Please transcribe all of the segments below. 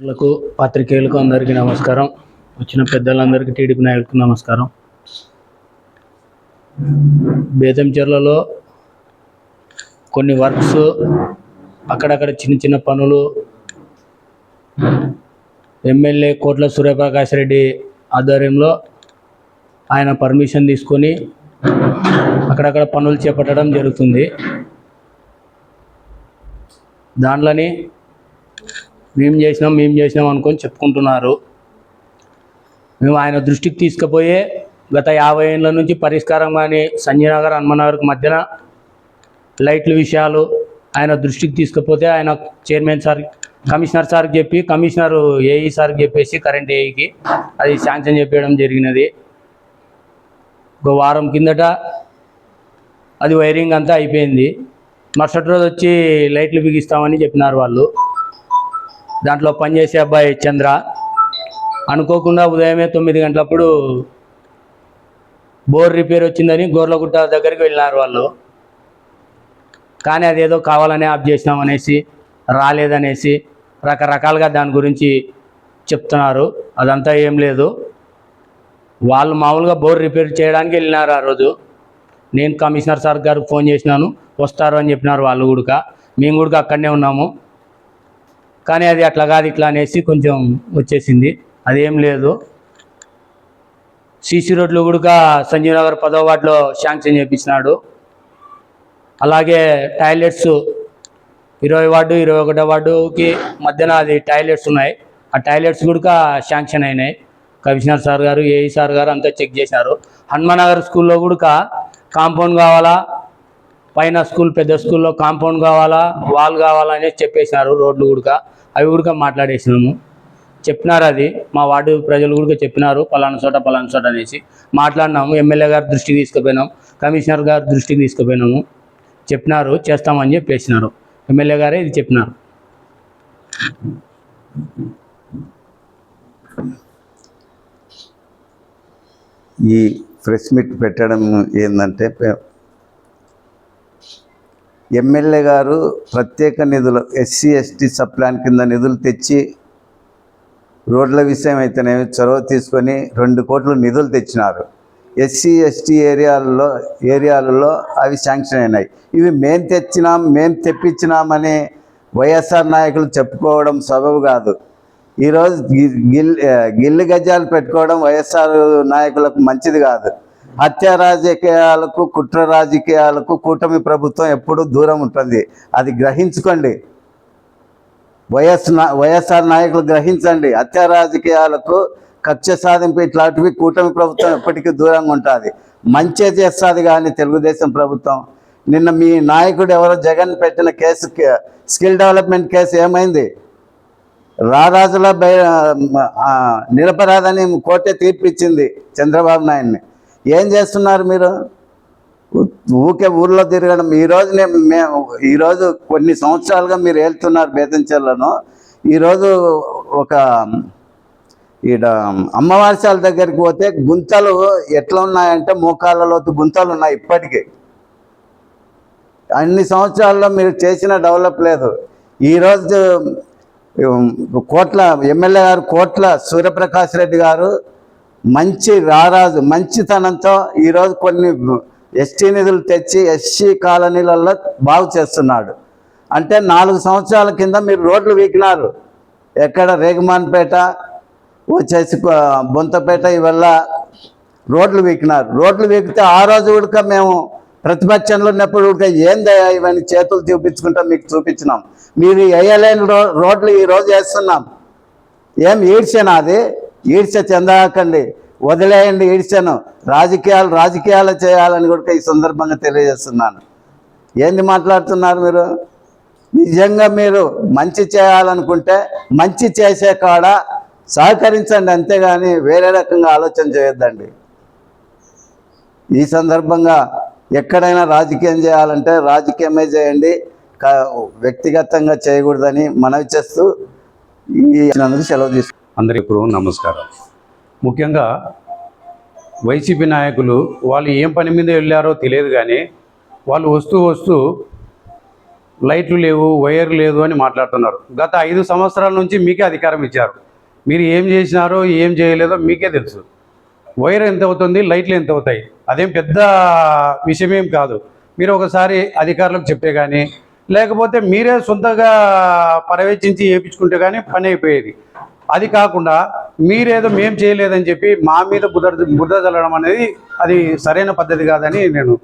లకు పాత్రికేయులకు అందరికీ నమస్కారం. వచ్చిన పెద్దలందరికీ టీడీపీ నాయకులకు నమస్కారం. బేతంచెర్లలో కొన్ని వర్క్స్ అక్కడక్కడ చిన్న చిన్న పనులు ఎమ్మెల్యే కోట్ల సూర్యప్రకాష్ రెడ్డి ఆధ్వర్యంలో ఆయన పర్మిషన్ తీసుకొని అక్కడక్కడ పనులు చేపట్టడం జరుగుతుంది. దాంట్లోని మేము చేసినాం మేము చేసినాం అనుకొని చెప్పుకుంటున్నారు. మేము ఆయన దృష్టికి తీసుకుపోయే గత యాభై ఏళ్ళ నుంచి పరిష్కారం కానీ సంజయనగర్ హనుమనగర్కి మధ్యన లైట్ల విషయాలు ఆయన దృష్టికి తీసుకుపోతే ఆయన చైర్మన్ సార్ కమిషనర్ సార్కి చెప్పి కమిషనర్ ఏఈ సార్కి చెప్పేసి కరెంట్ ఏఈకి అది శాంక్షన్ చెప్పేయడం జరిగినది. ఒక వారం కిందట అది వైరింగ్ అంతా అయిపోయింది. మరుసటి రోజు వచ్చి లైట్లు బిగిస్తామని చెప్పినారు వాళ్ళు. దాంట్లో పనిచేసే అబ్బాయి చంద్ర. అనుకోకుండా ఉదయమే తొమ్మిది గంటలప్పుడు బోర్ రిపేర్ వచ్చిందని గోర్లగుట్ట దగ్గరికి వెళ్ళినారు వాళ్ళు. కానీ అదేదో కావాలనే ఆఫ్ చేసినాం అనేసి రాలేదనేసి రకరకాలుగా దాని గురించి చెప్తున్నారు. అదంతా ఏం లేదు. వాళ్ళు మామూలుగా బోర్ రిపేర్ చేయడానికి వెళ్ళినారు ఆ రోజు. నేను కమిషనర్ సార్ గారు ఫోన్ చేసినాను. వస్తారు అని చెప్పినారు వాళ్ళు కూడా మేము కూడా అక్కడనే ఉన్నాము. కానీ అది అట్లా కాదు ఇట్లా అనేసి కొంచెం వచ్చేసింది. అదేం లేదు. సీసీ రోడ్లు కూడా సంజీవ్ నగర్ పదో వార్డులో శాంక్షన్ చేయించినాడు అలాగే టాయిలెట్స్ ఇరవై వార్డు ఇరవై ఒకటో వార్డుకి మధ్యన అది టాయిలెట్స్ ఉన్నాయి. ఆ టాయిలెట్స్ కూడా శాంక్షన్ అయినాయి. కమిషనర్ సార్ గారు ఏఈ సార్ గారు అంతా చెక్ చేశారు హనుమానగర్ స్కూల్లో కూడా కాంపౌండ్ కావాలా? పైన స్కూల్ పెద్ద స్కూల్లో కాంపౌండ్ కావాలా? వాల్ కావాలా అనేసి చెప్పేసినారు రోడ్లు కూడా. అవి కూడా మాట్లాడేసినాము. చెప్పినారు అది. మా వార్డు ప్రజలు కూడా చెప్పినారు పలానా చోట పలానా చోట అనేసి. మాట్లాడినాము ఎమ్మెల్యే గారి దృష్టికి తీసుకుపోయినాం కమిషనర్ గారి దృష్టికి తీసుకుపోయినాము. చెప్పినారు చేస్తామని చెప్పేసినారు. ఎమ్మెల్యే గారే ఇది చెప్పినారు. ఈ ప్రెస్ మీట్ పెట్టడం ఏంటంటే ఎమ్మెల్యే గారు ప్రత్యేక నిధులు ఎస్సీ ఎస్టీ సబ్ ప్లాన్ కింద నిధులు తెచ్చి రోడ్ల విషయం అయితేనేమి చొరవ తీసుకొని రెండు కోట్లు నిధులు తెచ్చినారు. ఎస్సీ ఎస్టీ ఏరియాలలో ఏరియాలలో అవి శాంక్షన్ అయినాయి. ఇవి మేం తెచ్చినాం మేం తెప్పించినామని వైఎస్ఆర్ నాయకులు చెప్పుకోవడం సబబు కాదు. ఈరోజు గిల్ గిల్లు గజాలు పెట్టుకోవడం వైఎస్ఆర్ నాయకులకు మంచిది కాదు. హత్య రాజకీయాలకు కుట్ర రాజకీయాలకు కూటమి ప్రభుత్వం ఎప్పుడూ దూరం ఉంటుంది. అది గ్రహించుకోండి. వైఎస్ నా- వైఎస్ఆర్ నాయకులు గ్రహించండి. హత్య రాజకీయాలకు కక్ష సాధింపు ఇట్లాంటివి కూటమి ప్రభుత్వం ఎప్పటికీ దూరంగా ఉంటుంది. మంచే చేస్తుంది కానీ తెలుగుదేశం ప్రభుత్వం. నిన్న మీ నాయకుడు ఎవరో జగన్ పెట్టిన కేసు స్కిల్ డెవలప్మెంట్ కేసు ఏమైంది? రారాజుల బై నిరపరాధని కోర్టే తీర్పు ఇచ్చింది చంద్రబాబు నాయుడిని. ఏం చేస్తున్నారు మీరు? ఊకే ఊర్లో తిరగడం. ఈరోజు నేను మేము ఈరోజు కొన్ని సంవత్సరాలుగా మీరు వెళ్తున్నారు బేతంచెల్లను ఈరోజు ఒక ఈడ అమ్మవారిశాల దగ్గరికి పోతే గుంతలు ఎట్లా ఉన్నాయంటే మోకాళ్ళలోతు గుంతలు ఉన్నాయి ఇప్పటికీ. అన్ని సంవత్సరాల్లో మీరు చేసిన డెవలప్ లేదు. ఈరోజు కోట్ల ఎమ్మెల్యే గారు కోట్ల సూర్యప్రకాష్ రెడ్డి గారు మంచి రారాజు మంచితనంతో ఈరోజు కొన్ని ఎస్టీ నిధులు తెచ్చి ఎస్సీ కాలనీలలో బాగు చేస్తున్నాడు. అంటే నాలుగు సంవత్సరాల కింద మీరు రోడ్లు వీకినారు. ఎక్కడ రేగుమాన్పేట వచ్చేసి బొంతపేట ఇవల్ల రోడ్లు వీకినారు. రోడ్లు వీకితే ఆ రోజు ఉడక మేము ప్రతిపక్షంలో ఉన్నప్పుడు ఉడక ఏందయ్యా ఇవన్నీ చేతులు చూపించుకుంటా మీకు చూపించినాం. మీరు వేయలేని రో రోడ్లు ఈరోజు వేస్తున్నాం. ఏం ఈడ్చనా అది ఈడ్చ చెందాకండి. వదిలేయండి ఈడ్చను రాజకీయాలు రాజకీయాలు చేయాలని కూడా ఈ సందర్భంగా తెలియజేస్తున్నాను. ఏంది మాట్లాడుతున్నారు మీరు? నిజంగా మీరు మంచి చేయాలనుకుంటే మంచి చేసే కాడ సహకరించండి అంతేగాని వేరే రకంగా ఆలోచన చేయొద్దండి. ఈ సందర్భంగా ఎక్కడైనా రాజకీయం చేయాలంటే రాజకీయమే చేయండి వ్యక్తిగతంగా చేయకూడదని మనవి చేస్తూ ఈ సెలవు తీసుకు అందరికీ నమస్కారం. ముఖ్యంగా వైసీపీ నాయకులు వాళ్ళు ఏం పని మీద వెళ్ళారో తెలియదు కానీ వాళ్ళు వస్తూ వస్తూ లైట్లు లేవు వైర్ లేదు అని మాట్లాడుతున్నారు. గత ఐదు సంవత్సరాల నుంచి మీకే అధికారం ఇచ్చారు. మీరు ఏం చేసినారో ఏం చేయలేదో మీకే తెలుసు. వైర్ ఎంత అవుతుంది లైట్లు ఎంత అవుతాయి? అదేం పెద్ద విషయమేం కాదు. మీరు ఒకసారి అధికారులకు చెప్తే కానీ లేకపోతే మీరే సొంతగా పర్యవేక్షించి చేయించుకుంటే కానీ పని అయిపోయేది. అది కాకుండా మీరేదో మేం చేయలేదని చెప్పి మా మీద బురద బుధ చల్లడం అనేది అది సరైన పద్ధతి కాదని నేను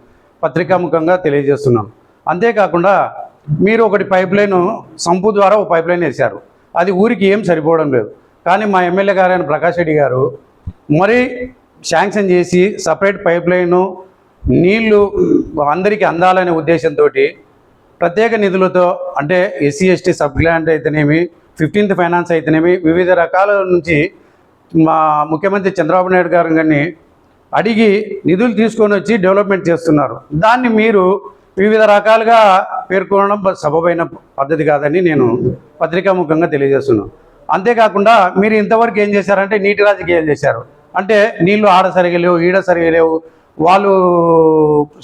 పత్రికాముఖంగా తెలియజేస్తున్నాను. అంతేకాకుండా మీరు ఒకటి పైప్ లైన్ సంపు ద్వారా ఒక పైప్ లైన్ వేశారు. అది ఊరికి ఏం సరిపోవడం లేదు. కానీ మా ఎమ్మెల్యే గారైన ప్రకాష్ రెడ్డి గారు మరి శాంక్షన్ చేసి సపరేట్ పైప్ లైను నీళ్ళు అందరికీ అందాలనే ఉద్దేశంతో ప్రత్యేక నిధులతో అంటే ఎస్సీ ఎస్టీ సబ్ గ్రాంట్ అయితేనేమి ఫిఫ్టీన్త్ ఫైనాన్స్ అయితేనేమి వివిధ రకాల నుంచి మా ముఖ్యమంత్రి చంద్రబాబు నాయుడు గారు కానీ అడిగి నిధులు తీసుకొని వచ్చి డెవలప్మెంట్ చేస్తున్నారు. దాన్ని మీరు వివిధ రకాలుగా పేర్కొనడం సబబైన పద్ధతి కాదని నేను పత్రికాముఖంగా తెలియజేస్తున్నాను. అంతేకాకుండా మీరు ఇంతవరకు ఏం చేశారంటే నీటి రాజకీయాలు చేశారు. అంటే నీళ్ళు ఆడ సరిగా లేవు ఈడ సరిగా లేవు వాళ్ళు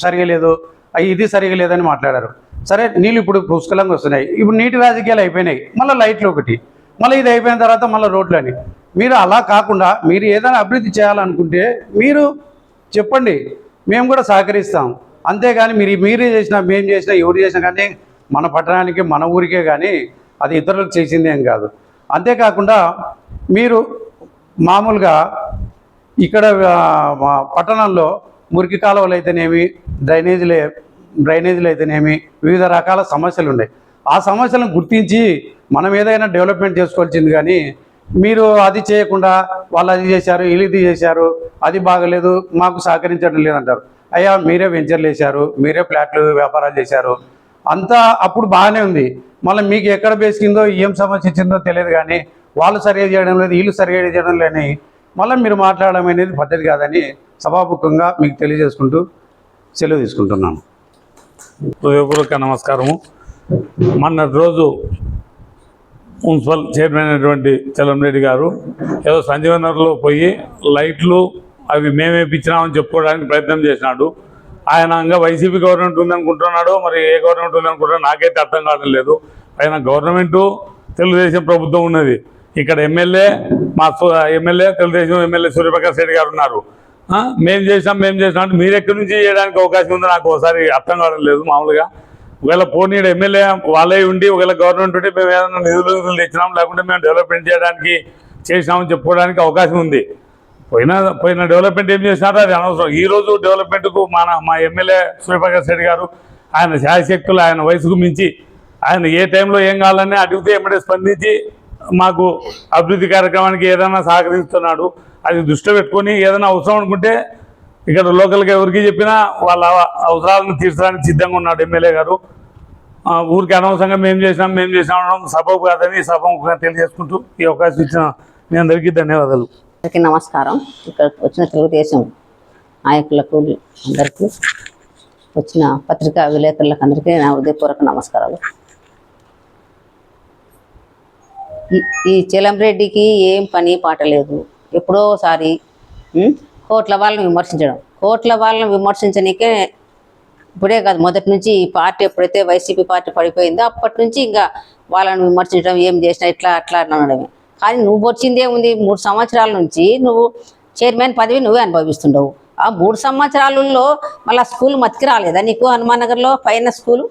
సరిగా లేదు ఇది సరిగా లేదని మాట్లాడారు. సరే నీళ్ళు ఇప్పుడు పుష్కలంగా వస్తున్నాయి. ఇప్పుడు నీటి రాజకీయాలు అయిపోయినాయి. మళ్ళీ లైట్లు ఒకటి. మళ్ళీ ఇది అయిపోయిన తర్వాత మళ్ళీ రోడ్లు అని. మీరు అలా కాకుండా మీరు ఏదైనా అభివృద్ధి చేయాలనుకుంటే మీరు చెప్పండి. మేము కూడా సహకరిస్తాం. అంతేగాని మీరు మీరే చేసినా మేము చేసినా ఎవరు చేసినా కానీ మన పట్టణానికి మన ఊరికే కానీ అది ఇతరులకు చేసింది ఏం కాదు. అంతేకాకుండా మీరు మామూలుగా ఇక్కడ పట్టణంలో మురికి కాలువలు అయితేనేమి డ్రైనేజీలు డ్రైనేజీలు అయితేనేమి వివిధ రకాల సమస్యలు ఉన్నాయి. ఆ సమస్యలను గుర్తించి మనం ఏదైనా డెవలప్మెంట్ చేసుకోవాల్సింది కానీ మీరు అది చేయకుండా వాళ్ళు అది చేశారు వీళ్ళు ఇది చేశారు అది బాగలేదు మాకు సహకరించడం లేదంటారు. అయ్యా మీరే వెంచర్లు వేశారు మీరే ఫ్లాట్లు వ్యాపారాలు చేశారు. అంతా అప్పుడు బాగానే ఉంది. మళ్ళీ మీకు ఎక్కడ బేసికిందో ఏం సమస్య ఇచ్చిందో తెలియదు కానీ వాళ్ళు సరిగా చేయడం లేదు వీళ్ళు సరిగా చేయడం లేని మళ్ళీ మీరు మాట్లాడడం అనేది పద్ధతి కాదని సభాముఖంగా మీకు తెలియజేసుకుంటూ సెలవు తీసుకుంటున్నాను. హృదయపూర్వక నమస్కారము. మొన్న రోజు మున్సిపల్ చైర్మన్ అయినటువంటి చలంరెడ్డి గారు ఏదో సంజీవనగర్లో పోయి లైట్లు అవి మేమే ఇచ్చినామని చెప్పుకోవడానికి ప్రయత్నం చేసినాడు. ఆయన ఇంకా వైసీపీ గవర్నమెంట్ ఉందనుకుంటున్నాడు మరి ఏ గవర్నమెంట్ ఉందనుకుంటున్నాడు నాకైతే అర్థం కావడం లేదు. ఆయన గవర్నమెంటు తెలుగుదేశం ప్రభుత్వం ఉన్నది. ఇక్కడ ఎమ్మెల్యే మా సు- ఎమ్మెల్యే తెలుగుదేశం ఎమ్మెల్యే సూర్యప్రకాష్ రెడ్డి గారు ఉన్నారు. మేము మేం చేసాం మేము చేసాం అంటే మీరు ఎక్కడి నుంచి చేయడానికి అవకాశం ఉందో నాకు ఒకసారి అర్థం కావడం లేదు మామూలుగా. ఒకవేళ పోనీ ఎమ్మెల్యే వాళ్ళే ఉండి ఒకవేళ గవర్నమెంట్ ఉంటే మేము ఏదైనా నిధులు నిధులు తెచ్చినాం లేకుంటే మేము డెవలప్మెంట్ చేయడానికి చేసినామని చెప్పుకోవడానికి అవకాశం ఉంది. పోయిన పోయిన డెవలప్మెంట్ ఏం చేసినారో? అది అనవసరం. ఈ రోజు డెవలప్మెంట్కు మన మా ఎమ్మెల్యే సూర్యప్రకాష్ రెడ్డి గారు ఆయన శాయశక్తులు ఆయన వయసుకు మించి ఆయన ఏ టైంలో ఏం కావాలని అడిగితే ఎమ్మడే స్పందించి మాకు అభివృద్ధి కార్యక్రమానికి ఏదైనా సహకరిస్తున్నాడు అది దృష్టిలో పెట్టుకొని ఏదైనా అవసరం అనుకుంటే ఇక్కడ లోకల్గా ఎవరికి చెప్పినా వాళ్ళ అవసరాలను తీర్చడానికి సిద్ధంగా ఉన్నాడు ఎమ్మెల్యే గారు. ఊరికి అనవసరంగా మేము చేసినాం మేము చేసినాం సభకు కాదని సభముఖంగా తెలియజేసుకుంటూ ఈ అవకాశం ఇచ్చిన మీ అందరికీ ధన్యవాదాలు. అందరికీ నమస్కారం. ఇక్కడ వచ్చిన తెలుగుదేశం నాయకులకు అందరికీ వచ్చిన పత్రికా విలేకరులకు అందరికీ నా హృదయపూర్వక నమస్కారాలు. ఈ- ఈ ఏం పని పాట లేదు. ఎప్పుడోసారి ఉం, కోట్ల వాళ్ళని విమర్శించడం. కోట్ల వాళ్ళని విమర్శించనీకే ఇప్పుడే కాదు మొదటి నుంచి ఈ పార్టీ ఎప్పుడైతే వైసీపీ పార్టీ పడిపోయిందో అప్పటి నుంచి ఇంకా వాళ్ళని విమర్శించడం ఏం చేసినా ఇట్లా అట్లా అనడమే. కానీ నువ్వు వచ్చిందే ఉంది మూడు సంవత్సరాల నుంచి నువ్వు చైర్మన్ పదవి నువ్వే అనుభవిస్తుండవు. ఆ మూడు సంవత్సరాలలో మళ్ళీ స్కూల్ మతికి రాలేదా నీకు హనుమాన్ నగర్లో పైన స్కూలు?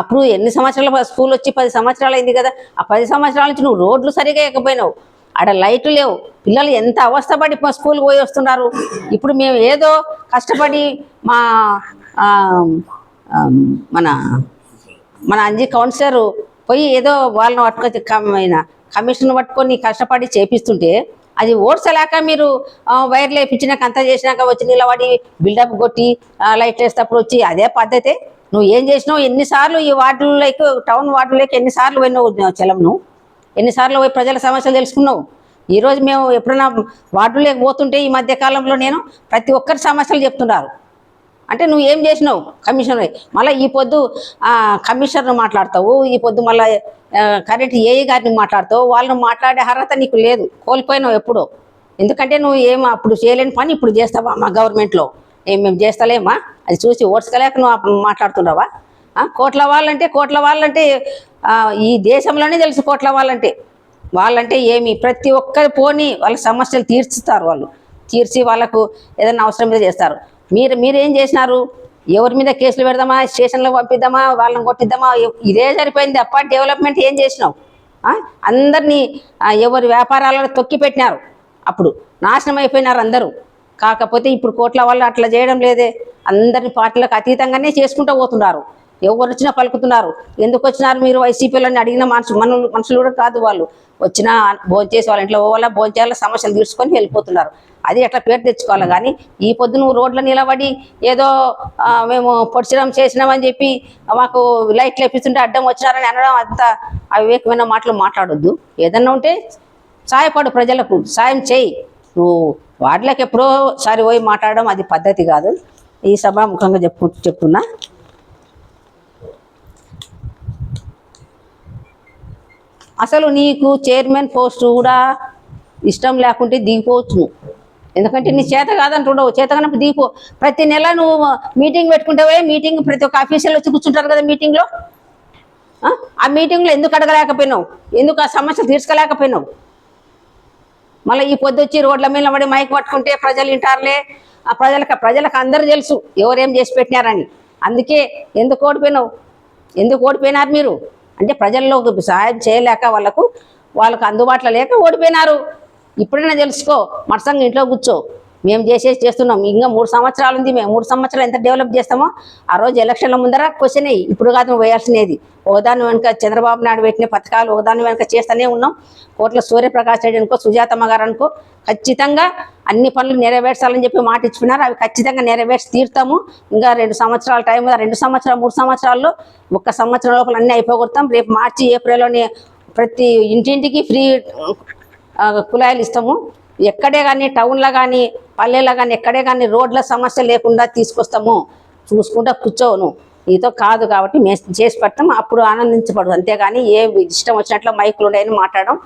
అప్పుడు ఎన్ని సంవత్సరాల స్కూల్ వచ్చి పది సంవత్సరాలు అయింది కదా. ఆ పది సంవత్సరాల నుంచి నువ్వు రోడ్లు సరిగా ఎక్కపోయినావు ఆడ లైట్లు లేవు. పిల్లలు ఎంత అవస్థపడి మా స్కూల్కి పోయి వస్తున్నారు. ఇప్పుడు మేము ఏదో కష్టపడి మా మన మన అంజీ కౌన్సిలర్ పోయి ఏదో వాళ్ళని పట్టుకొని కమ్మైన కమిషన్ పట్టుకొని కష్టపడి చేపిస్తుంటే అది ఓడ్చలేక మీరు వైర్లు వేయించినాక అంతా చేసినాక వచ్చి నిలబడి బిల్డప్ కొట్టి లైట్లు వేసేటప్పుడు వచ్చి అదే పద్ధతే నువ్వు ఏం చేసినావు? ఎన్నిసార్లు ఈ వార్డుల్లోకి టౌన్ వార్డులకి ఎన్నిసార్లు పోయినావు చలం నువ్వు ఎన్నిసార్లు పోయి ప్రజల సమస్యలు తెలుసుకున్నావు? ఈరోజు మేము ఎప్పుడైనా వార్డులోకి పోతుంటే ఈ మధ్య కాలంలో నేను ప్రతి ఒక్కరి సమస్యలు చెప్తున్నారు. అంటే నువ్వు ఏం చేసినావు కమిషనర్? మళ్ళీ ఈ పొద్దు ఆ, కమిషనర్ మాట్లాడతావు ఈ పొద్దు మళ్ళీ కరెంట్ ఏఈ గారిని మాట్లాడతావు? వాళ్ళని మాట్లాడే అర్హత నీకు లేదు కోల్పోయినావు ఎప్పుడో. ఎందుకంటే నువ్వు ఏం అప్పుడు చేయలేని పని ఇప్పుడు చేస్తావా మా గవర్నమెంట్లో? మేము చేస్తలేమా? అది చూసి ఓడ్చుకోలేక నువ్వు అప్పుడు మాట్లాడుతున్నావా కోట్ల వాళ్ళంటే కోట్ల వాళ్ళంటే ఈ దేశంలోనే తెలుసు కోట్ల వాళ్ళంటే. వాళ్ళంటే ఏమి? ప్రతి ఒక్కరి పోని వాళ్ళ సమస్యలు తీర్చుతారు వాళ్ళు. తీర్చి వాళ్ళకు ఏదైనా అవసరం మీద చేస్తారు. మీరు మీరేం చేసినారు? ఎవరి మీద కేసులు పెడదామా? స్టేషన్లో పంపిద్దామా? వాళ్ళని కొట్టిద్దామా? ఇదే సరిపోయింది అప్ప డెవలప్మెంట్ ఏం చేసినావు? అందరినీ ఎవరి వ్యాపారాలను తొక్కి పెట్టినారు అప్పుడు నాశనం అయిపోయినారు అందరూ. కాకపోతే ఇప్పుడు కోట్ల వాళ్ళు అట్లా చేయడం లేదే. అందరిని పార్టీలకు అతీతంగానే చేసుకుంటూ పోతున్నారు. ఎవరు వచ్చినా పలుకుతున్నారు. ఎందుకు వచ్చినారు మీరు? వైసీపీలని అడిగిన మనుషులు మనులు మనుషులు కూడా కాదు వాళ్ళు. వచ్చినా భోంచేసి వాళ్ళ ఇంట్లో పోవాలా భోంచేయాల సమస్యలు తీర్చుకొని వెళ్ళిపోతున్నారు. అది ఎట్లా పేరు తెచ్చుకోవాలి? కానీ ఈ పొద్దు నువ్వు రోడ్ల నిలబడి ఏదో మేము పొడిచడం చేసినామని చెప్పి మాకు లైట్లు వేపిస్తుంటే అడ్డం వచ్చినారని అనడం అంత అవివేకమైన మాటలు మాట్లాడొద్దు. ఏదన్నా ఉంటే సాయపడు ప్రజలకు. సాయం చేయి. నువ్వు వాటిలోకి ఎప్పుడో సారి పోయి మాట్లాడడం అది పద్ధతి కాదు. ఈ సభాముఖంగా చెప్పు చెప్తున్నా. అసలు నీకు చైర్మన్ పోస్ట్ కూడా ఇష్టం లేకుంటే దిగిపోవచ్చు నువ్వు. ఎందుకంటే నీ చేత కాదంటుండవు. చేత కానప్పుడు దిగిపో. ప్రతి నెల నువ్వు మీటింగ్ పెట్టుకుంటావే మీటింగ్ ప్రతి ఒక్క ఆఫీసర్లు వచ్చి కూర్చుంటారు కదా మీటింగ్లో? ఆ? ఆ మీటింగ్లో ఎందుకు అడగలేకపోయినావు? ఎందుకు ఆ సమస్య తీర్చుకోలేకపోయినావు మళ్ళీ ఈ పొద్దు వచ్చి రోడ్ల మీద పడి మైక్ పట్టుకుంటే ప్రజలు వింటారులే. ఆ ప్రజలకు ప్రజలకు అందరూ తెలుసు ఎవరేం చేసి పెట్టినారని. అందుకే ఎందుకు ఓడిపోయినావు? ఎందుకు ఓడిపోయినారు మీరు? అంటే ప్రజల్లో సహాయం చేయలేక వాళ్ళకు వాళ్ళకు అందుబాటులో లేక ఓడిపోయినారు. ఇప్పుడైనా తెలుసుకో మరసంగా ఇంట్లో కూర్చో. మేము చేసేసి చేస్తున్నాం. ఇంకా మూడు సంవత్సరాలు ఉంది మేము. మూడు సంవత్సరాలు ఎంత డెవలప్ చేస్తామో ఆ రోజు ఎలక్షన్ల ముందర క్వశ్చన్ అయ్యి ఇప్పుడు కాదు వేయాల్సినది. ఒకదాని వెనుక చంద్రబాబు నాయుడు పెట్టిన పథకాలు ఒకదాని వెనుక చేస్తూనే ఉన్నాం. కోట్ల సూర్యప్రకాష్ రెడ్డి అనుకో సుజాతమ్మ గారు అనుకో ఖచ్చితంగా అన్ని పనులు నెరవేర్చాలని చెప్పి మాట ఇచ్చుకున్నారు. అవి ఖచ్చితంగా నెరవేర్చి తీరుతాము. ఇంకా రెండు సంవత్సరాల టైం రెండు సంవత్సరాలు మూడు సంవత్సరాల్లో ఒక్క సంవత్సరం లోపల అన్నీ అయిపోగొడతాం. రేపు మార్చి ఏప్రిల్లోనే ప్రతి ఇంటింటికి ఫ్రీ కులాయిలు కుళాయిలు ఇస్తాము. ఎక్కడే కానీ టౌన్లో కానీ పల్లెల్లో కానీ ఎక్కడే కానీ రోడ్ల సమస్య లేకుండా తీసుకొస్తాము. చూసుకుంటా కూర్చోవును నీతో కాదు కాబట్టి మేము చేసి పెడతాం. అప్పుడు ఆనందించబడదు. అంతేగాని ఏ ఇష్టం వచ్చినట్లు మైకులు ఉన్నాయని మాట్లాడడం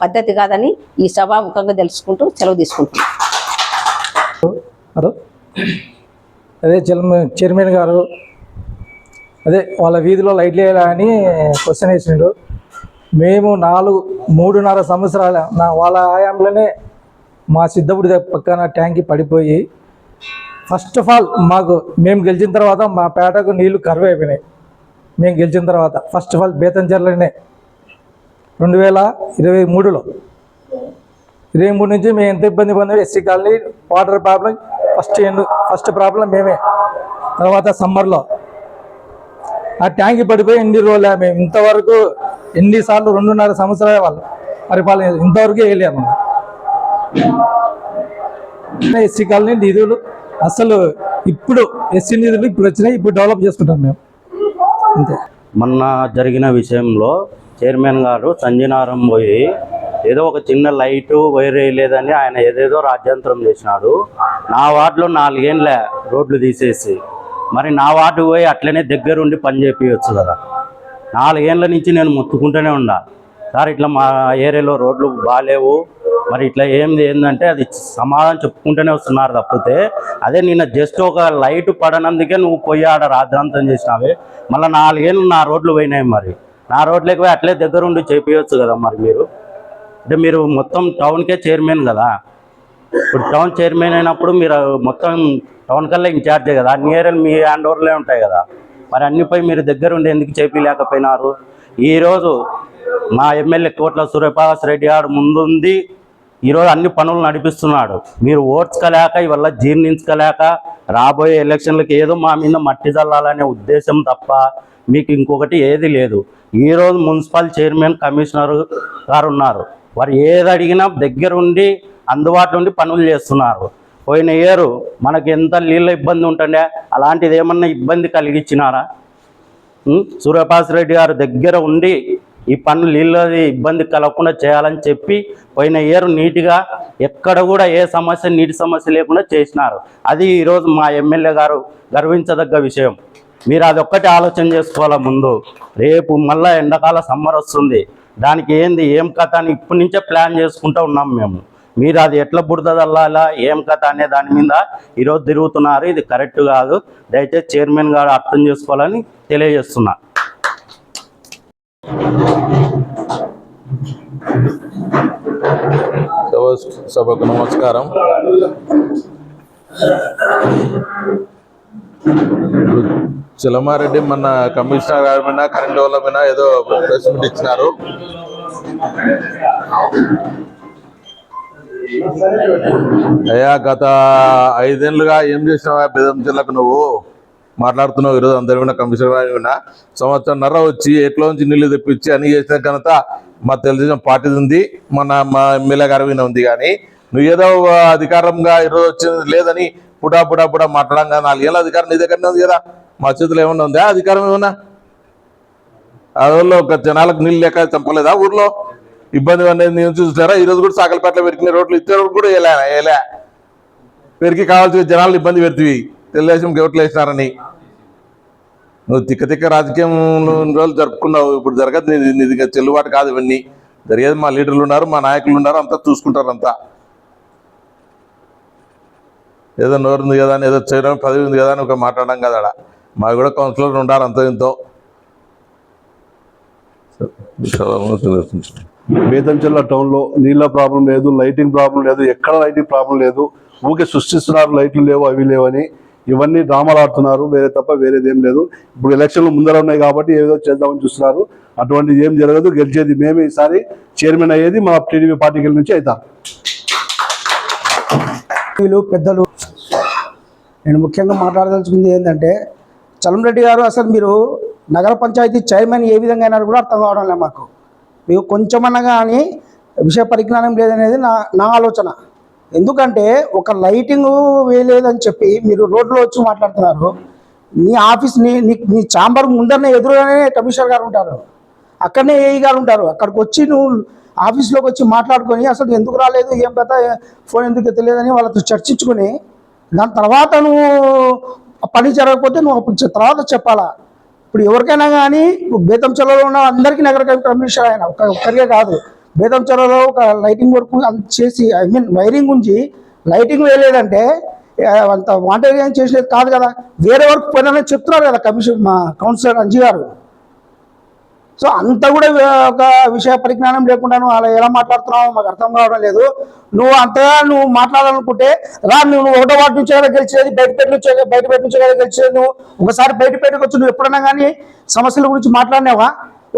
పద్ధతి కాదని ఈ సభాముఖంగా తెలుసుకుంటూ సెలవు తీసుకుంటాం హలో. అదే చైర్మన్ గారు అదే వాళ్ళ వీధిలో లైట్ లేదా అని క్వశ్చన్ వేసిండు. మేము నాలుగు మూడున్నర సంవత్సరాల నా వాళ్ళ ఆయాంలోనే మా సిద్ధపుడి దగ్గర పక్కన ట్యాంక్ పడిపోయి ఫస్ట్ ఆఫ్ ఆల్ మాకు మేము గెలిచిన తర్వాత మా పేటకు నీళ్ళు కరువు అయిపోయినాయి. మేము గెలిచిన తర్వాత ఫస్ట్ ఆఫ్ ఆల్ బేతంచెర్లనే రెండు వేల ఇరవై మూడులో. ఇరవై మూడు నుంచి మేము ఎంత ఇబ్బంది పొందాం SC colony water problem first ఎందు ఫస్ట్ ప్రాబ్లం మేమే. తర్వాత సమ్మర్లో. ఆ ట్యాంక్ పడిపోయి ఎన్ని రోజులే మేము ఇంతవరకు ఎన్నిసార్లు? రెండున్నర సంవత్సరాల వాళ్ళు పరిపాలన ఇంతవరకు వేయలేము ఎస్సీ కాలనీ నిధులు అసలు ఇప్పుడు ఎస్సీ నిధులు ఇప్పుడు వచ్చినాయి ఇప్పుడు డెవలప్ చేసుకుంటాం మేము. అంతే. మొన్న జరిగిన విషయంలో చైర్మన్ గారు సంజనారం పోయి ఏదో ఒక చిన్న లైటు వైర్ వేయలేదని ఆయన ఏదేదో రాజ్యాంతరం చేసినాడు. నా వార్డులో నాలుగేళ్ళ రోడ్లు తీసేసి మరి నా వార్డు పోయి అట్లనే దగ్గరుండి పని చేపించచ్చు కదా. నాలుగేళ్ళ నుంచి నేను మొత్తుకుంటూనే ఉండా. సార్ ఇట్లా మా ఏరియాలో రోడ్లు బాగాలేవు మరి ఇట్లా ఏంది ఏంటంటే అది సమాధానం చెప్పుకుంటూనే వస్తున్నారు తప్పితే అదే నిన్న జస్ట్ ఒక లైట్ పడనందుకే నువ్వు పోయి ఆడ రాద్రాంతం చేసినావే. మళ్ళీ నాలుగేళ్ళు నా రోడ్లు పోయినాయి మరి. నా రోడ్లకి పోయి అట్లే దగ్గరుండి చేపించచ్చు కదా మరి మీరు? అంటే మీరు మొత్తం టౌన్కే చైర్మన్ కదా? ఇప్పుడు టౌన్ చైర్మన్ అయినప్పుడు మీరు మొత్తం టౌన్ కల్లా ఇన్ఛార్జే కదా? అన్ని ఏరియాలు మీ హ్యాండ్ ఓవర్లే ఉంటాయి కదా? మరి అన్నిపై మీరు దగ్గర ఉండి ఎందుకు చేపించలేకపోయినారు ఈరోజు మా ఎమ్మెల్యే కోట్ల సూర్యప్రకాష్ రెడ్డి గారు ముందుంది ఈరోజు అన్ని పనులు నడిపిస్తున్నాడు. మీరు ఓర్చుకోలేక ఇవల్ల జీర్ణించుకోలేక రాబోయే ఎలక్షన్లకు ఏదో మా మీద మట్టి చల్లాలనే ఉద్దేశం తప్ప మీకు ఇంకొకటి ఏది లేదు. ఈరోజు మున్సిపల్ చైర్మన్ కమిషనర్ గారు ఉన్నారు. వారు ఏది అడిగినా దగ్గర ఉండి అందుబాటులో ఉండి పనులు చేస్తున్నారు. పోయిన ఇయరు మనకి ఎంత నీళ్ళ ఇబ్బంది ఉంటుండే అలాంటిది ఏమన్నా ఇబ్బంది కలిగించినారా? ఉం? రెడ్డి గారు దగ్గర ఉండి ఈ పనులు నీళ్ళది ఇబ్బంది కలగకుండా చేయాలని చెప్పి పోయిన ఇయర్ నీట్గా ఎక్కడ కూడా ఏ సమస్య నీటి సమస్య లేకుండా చేసినారు. అది ఈరోజు మా ఎమ్మెల్యే గారు గర్వించదగ్గ విషయం. మీరు అది ఆలోచన చేసుకోవాలా ముందు. రేపు మళ్ళీ ఎండాకాల సమ్మర్ వస్తుంది. దానికి ఏంది ఏం కథ అని ఇప్పటి నుంచే ప్లాన్ చేసుకుంటూ ఉన్నాం మేము. మీరు అది ఎట్లా బుడదల్లాలా ఏం కథ అనే దాని మీద ఈరోజు తిరుగుతున్నారు. ఇది కరెక్ట్ కాదు. దయచేసి చైర్మన్ గారు అర్థం చేసుకోవాలని తెలియజేస్తున్నా. సభకు నమస్కారం. చిలమారెడ్డి మన కమిషనర్ గారి మీద కరెంట్ వాళ్ళ మీద ఏదో ప్రెస్ మీట్ ఇచ్చినారు. అయ్యా గత ఐదేళ్ళుగా ఏం చేసినావా బెదం జిల్లాకు నువ్వు? మాట్లాడుతున్నావు ఈరోజు అందరి మీద కమిషనర్ గారి సంవత్సరంన్నర వచ్చి ఎట్లా నుంచి నీళ్ళు తెప్పించి అన్ని చేసిన ఘనత మా తెలుగుదేశం పార్టీ ఉంది. మన మా ఎమ్మెల్యే గారి ఉంది కానీ నువ్వు ఏదో అధికారంగా ఈరోజు వచ్చింది లేదని పుటా పుటా పుటా మాట్లాడడం నాలుగేళ్ళ అధికారం నీ దగ్గరనే ఉంది కదా. మా చేతిలో ఏమన్నా ఉందా? అధికారం ఏమన్నా? ఆ ఒక జనాలకు నీళ్ళు లేక చంపలేదా ఊర్లో? ఇబ్బంది అనేది నేను చూసారా? ఈ రోజు కూడా సాకలపేటలో పెరిగిన రోడ్లు ఇచ్చే రోడ్లు కూడా వేయలే వేయలే పెరిగి కావాల్సిన జనాలు ఇబ్బంది పెడుతుంది తెలుగుదేశం గెవట్లు వేసినారని నువ్వు తిక్క తిక్క రాజకీయంలో రోజులు జరుపుకున్నావు ఇప్పుడు జరగదు నీది నీది చెల్లుబాటు కాదు ఇవన్నీ. జరిగేది మా లీడర్లు ఉన్నారు మా నాయకులు ఉన్నారు అంతా చూసుకుంటారు అంతా. ఏదో నోరు ఉంది కదా అని ఏదో చేయడం పదవి ఉంది కదా అని ఒక మాట్లాడడం కదా ఆడ. మాకు కూడా కౌన్సిలర్ ఉండాలి అంత ఇంతో. తెలుస్తుంది బేతంచెల్ల టౌన్లో నీళ్ళ ప్రాబ్లం లేదు లైటింగ్ ప్రాబ్లం లేదు ఎక్కడ లైటింగ్ ప్రాబ్లం లేదు ఊకే సృష్టిస్తున్నారు లైట్లు లేవు అవి లేవని. ఇవన్నీ డ్రామాలు ఆడుతున్నారు. వేరే తప్ప వేరేది ఏం లేదు. ఇప్పుడు ఎలక్షన్లు ముందర ఉన్నాయి కాబట్టి ఏదో చేద్దామని చూస్తున్నారు. అటువంటిది ఏం జరగదు. గెలిచేది మేమే ఈసారి. చైర్మన్ అయ్యేది మా టీడీపీ పార్టీకి నుంచి అవుతాం వీళ్ళు పెద్దలు. నేను ముఖ్యంగా మాట్లాడదలుచుకుంది ఏంటంటే చలంరెడ్డి గారు అసలు మీరు నగర పంచాయతీ చైర్మన్ ఏ విధంగా అయినారు కూడా అర్థం కావడం లేదు మాకు. మీకు కొంచెమన్నా కానీ విషయ పరిజ్ఞానం లేదనేది నా నా ఆలోచన. ఎందుకంటే ఒక లైటింగ్ వేయలేదని చెప్పి మీరు రోడ్లో వచ్చి మాట్లాడుతున్నారు. నీ ఆఫీస్ నీ నీ ఛాంబర్ ముందరనే ఎదురుగానే కమిషనర్ గారు ఉంటారు. అక్కడనే ఏఈ గారు ఉంటారు. అక్కడికి వచ్చి నువ్వు ఆఫీస్లోకి వచ్చి మాట్లాడుకొని అసలు ఎందుకు రాలేదు ఏం కథ ఫోన్ ఎందుకు తెలియదని వాళ్ళతో చర్చించుకొని దాని తర్వాత నువ్వు పని జరగకపోతే నువ్వు అప్పుడు తర్వాత చెప్పాలా? ఇప్పుడు ఎవరికైనా కానీ బేతం చెల్లలో ఉన్న అందరికీ నగర కమిషనర్ ఆయన ఒక్కరికే కాదు. బేతంచెలలో ఒక లైటింగ్ వర్క్ అంత చేసి ఐ మీన్ వైరింగ్ ఉంచి లైటింగ్ వేయలేదంటే అంత వాంటెడ్ ఏం చేసేది కాదు కదా. వేరే వర్క్ పోయినా చెప్తున్నారు కదా కమిషన్ మా కౌన్సిలర్ అంజీ గారు. సో అంత కూడా ఒక విషయ పరిజ్ఞానం లేకుండా నువ్వు అలా ఎలా మాట్లాడుతున్నావు మాకు అర్థం కావడం లేదు. నువ్వు అంతగా నువ్వు మాట్లాడాలనుకుంటే రా నువ్వు ఒకటో వాటి నుంచే కదా గెలిచేది బయటపేట నుంచే బయటపేట నుంచే కదా గెలిచేది నువ్వు. ఒకసారి బయటపేటకు వచ్చి నువ్వు ఎప్పుడన్నా కానీ సమస్యల గురించి మాట్లాడినావా?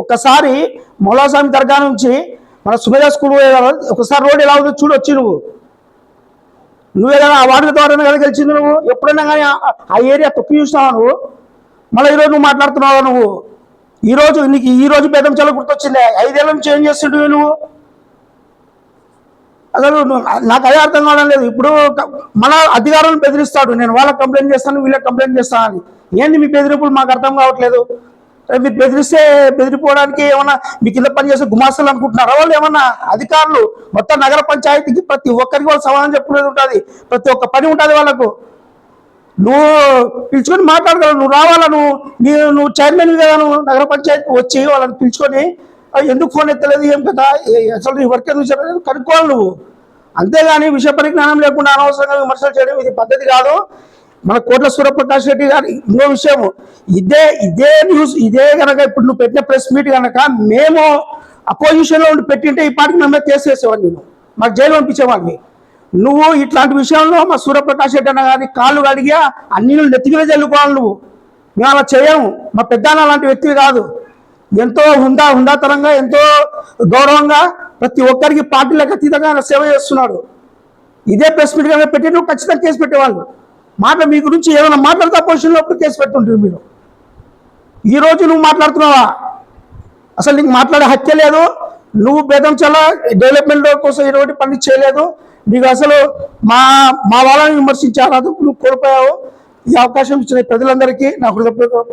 ఒక్కసారి మౌలాస్వామి దర్గా నుంచి మన సుమేధ స్కూల్ ఒకసారి రోడ్ ఎలా ఉందో చూడొచ్చి నువ్వు. నువ్వే కదా ఆ వార్డు ద్వారానే కదా గెలిచింది నువ్వు? ఎప్పుడైనా కానీ ఆ- ఏరియా తొక్కి చూసినావా నువ్వు? మళ్ళీ ఈరోజు నువ్వు మాట్లాడుతున్నావా నువ్వు? ఈ రోజు నీకు ఈ రోజు భేదం చాలా గుర్తొచ్చింది. ఐదేళ్ళ నుంచి ఏం చేస్తుండే నువ్వు? అసలు నువ్వు- నాకు అదే అర్థం కావడం లేదు. ఇప్పుడు మన అధికారులను బెదిరిస్తాడు. నేను వాళ్ళకి కంప్లైంట్ చేస్తాను వీళ్ళకి కంప్లైంట్ చేస్తాను అని. ఏంది మీ బెదిరింపులు? మాకు అర్థం కావట్లేదు. మీరు బెదిరిస్తే బెదిరిపోవడానికి ఏమన్నా మీ కింద పనిచేసే గుమాస్తలు అనుకుంటున్నారా వాళ్ళు ఏమన్నా? అధికారులు మొత్తం నగర పంచాయతీకి ప్రతి ఒక్కరికి వాళ్ళు సమాధానం చెప్పుకునేది ఉంటుంది. ప్రతి ఒక్క పని ఉంటుంది వాళ్ళకు. నువ్వు పిలుచుకొని మాట్లాడగలవు. నువ్వు రావాలా నువ్వు? నీ నువ్వు చైర్మన్ కదా నువ్వు నగర పంచాయతీ వచ్చి వాళ్ళని పిలుచుకొని ఎందుకు ఫోన్ ఎత్తలేదు? ఏం కదా అసలు నీ వర్క్ ఎందుకు చెప్పలేదు కనుక్కోవాలి నువ్వు. అంతేగాని విషయ పరిజ్ఞానం లేకుండా అనవసరంగా విమర్శలు చేయడం ఇది పద్ధతి కాదు. మన కోట్ల సూర్యప్రకాష్ రెడ్డి గారి ఇంకో విషయము. ఇదే ఇదే న్యూస్ ఇదే కనుక ఇప్పుడు నువ్వు పెట్టిన ప్రెస్ మీట్ కనుక మేము అపోజిషన్లో ఉండి పెట్టింటే ఈ పాటికి నమ్మే కేసు వేసేవాడిని నేను. మాకు జైలు పంపించేవాడిని. నువ్వు ఇట్లాంటి విషయంలో మా సూర్యప్రకాష్ రెడ్డి అన్న గారి కాళ్ళు కడిగా అన్ని నువ్వు నెత్తికి చల్లుకోవాలి నువ్వు. మేము అలా చేయము. మా పెద్దాన్న అలాంటి వ్యక్తి కాదు. ఎంతో హుందా హుందాతరంగా ఎంతో గౌరవంగా ప్రతి ఒక్కరికి పార్టీలకు అతీతంగా ఆయన సేవ చేస్తున్నాడు. ఇదే ప్రెస్ మీట్ కనుక పెట్టి నువ్వు ఖచ్చితంగా కేసు పెట్టేవాళ్ళు. మాట మీ గురించి ఏమైనా మాట్లాడితే అపోజిషన్లో అప్పుడు కేసు పెట్టుంటారు మీరు? ఈ రోజు నువ్వు మాట్లాడుతున్నావా? అసలు నీకు మాట్లాడే హత్య లేదు. నువ్వు చాలా డెవలప్మెంట్ కోసం ఇటువంటి పని చేయలేదు. నీకు అసలు మా మా వాళ్ళని విమర్శించారు అది నువ్వు కోల్పోయావు. ఈ అవకాశం ఇచ్చిన ప్రజలందరికీ నా హృదయపూర్వక